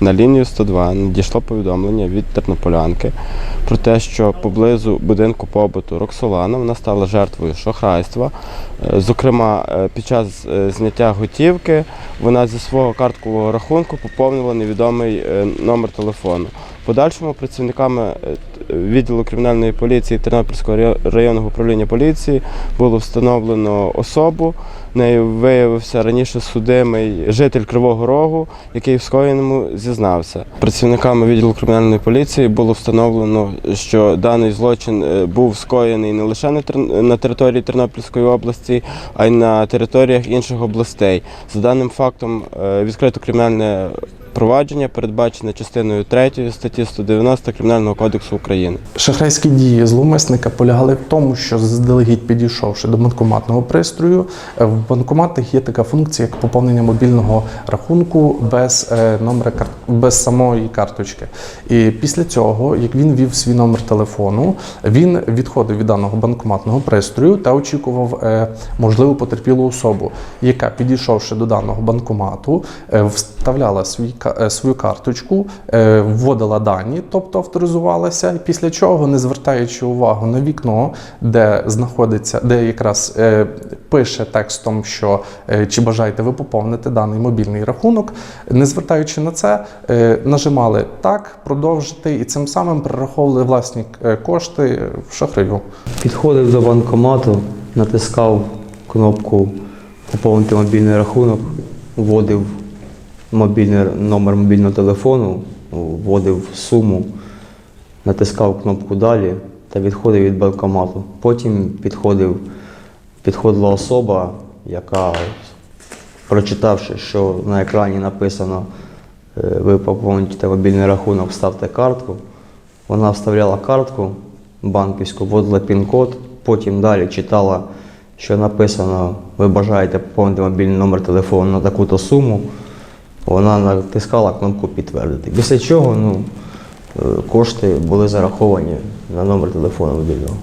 на лінію 102 надійшло повідомлення від тернополянки про те, що поблизу будинку побуту Роксолана вона стала жертвою шахрайства. Е, Зокрема, е, під час е, зняття готівки вона зі свого карткового рахунку поповнила невідомий номер телефону. Подальшому працівниками е, відділу кримінальної поліції Тернопільського районного управління поліції було встановлено особу. Нею виявився раніше судимий житель Кривого Рогу, який в скоєному зізнався. Працівниками відділу кримінальної поліції було встановлено, що даний злочин е, був скоєний не лише на території Тернопільської області, а й на територіях інших областей. За даним фактом е, відкрито кримінальне провадження, передбачене частиною 3 статті 190 Кримінального кодексу України. Шахрайські дії зловмисника полягали в тому, що заздалегідь підійшовши до банкоматного пристрою, е, в банкоматах є така функція, як поповнення мобільного рахунку без е, номера без самої карточки. І після цього, як він вів свій номер телефону, він відходив від даного банкоматного пристрою та очікував е, можливу потерпілу особу, яка, підійшовши до даного банкомату, е, вставляла свій, е, свою карточку, е, вводила дані, тобто авторизувалася, і після чого, не звертаючи увагу на вікно, де знаходиться, де якраз е, пише текстом, що чи бажаєте ви поповнити даний мобільний рахунок, не звертаючи на це, нажимали так, продовжити, і цим самим перераховували власні кошти в шахраю. Підходив до банкомату, натискав кнопку Поповнити мобільний рахунок, вводив мобільний, номер мобільного телефону, вводив суму, натискав кнопку Далі та відходив від банкомату. Потім підходив, підходила особа, яка, прочитавши, що на екрані написано е, ви поповните мобільний рахунок, ставте картку. Вона вставляла картку банківську, вводила пін-код, потім далі читала, що написано, ви бажаєте поповнити мобільний номер телефону на таку-то суму. Вона натискала кнопку підтвердити. Після чого ну, е, кошти були зараховані на номер телефону мобільного.